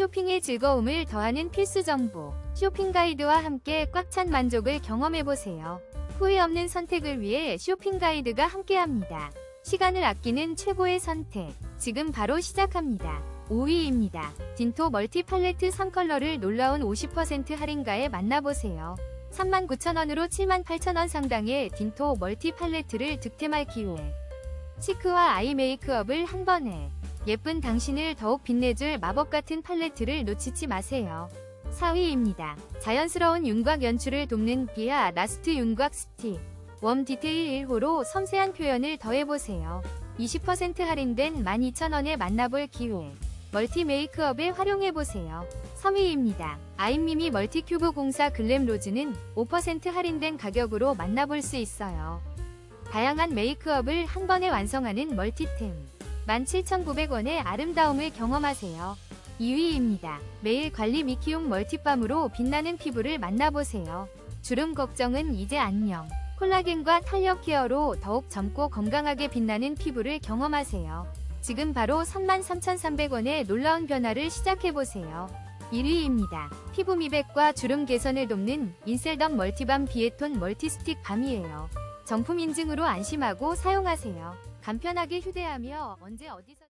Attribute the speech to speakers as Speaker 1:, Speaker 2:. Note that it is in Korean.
Speaker 1: 쇼핑의 즐거움을 더하는 필수 정보. 쇼핑 가이드와 함께 꽉 찬 만족을 경험해보세요. 후회 없는 선택을 위해 쇼핑 가이드가 함께합니다. 시간을 아끼는 최고의 선택. 지금 바로 시작합니다. 5위입니다. 딘토 멀티 팔레트 3컬러를 놀라운 50% 할인가에 만나보세요. 39,000원으로 78,000원 상당의 딘토 멀티 팔레트를 득템할 기회. 치크와 아이 메이크업을 한 번에 예쁜 당신을 더욱 빛내줄 마법 같은 팔레트를 놓치지 마세요. 4위입니다. 자연스러운 윤곽 연출을 돕는 비아 라스트 윤곽 스틱. 웜 디테일 1호로 섬세한 표현을 더해보세요. 20% 할인된 12,000원에 만나볼 기회. 멀티 메이크업에 활용해보세요. 3위입니다. 아임미미 멀티큐브 공사 글램 로즈는 5% 할인된 가격으로 만나볼 수 있어요. 다양한 메이크업을 한 번에 완성하는 멀티템. 17,900원의 아름다움을 경험하세요. 2위입니다. 매일 관리 미키움 멀티밤으로 빛나는 피부를 만나보세요. 주름 걱정은 이제 안녕. 콜라겐과 탄력 케어로 더욱 젊고 건강하게 빛나는 피부를 경험하세요. 지금 바로 33,300원의 놀라운 변화를 시작해보세요. 1위입니다. 피부 미백과 주름 개선을 돕는 인셀덤 멀티밤 비에톤 멀티스틱 밤이에요. 정품 인증으로 안심하고 사용하세요. 간편하게 휴대하며 언제 어디서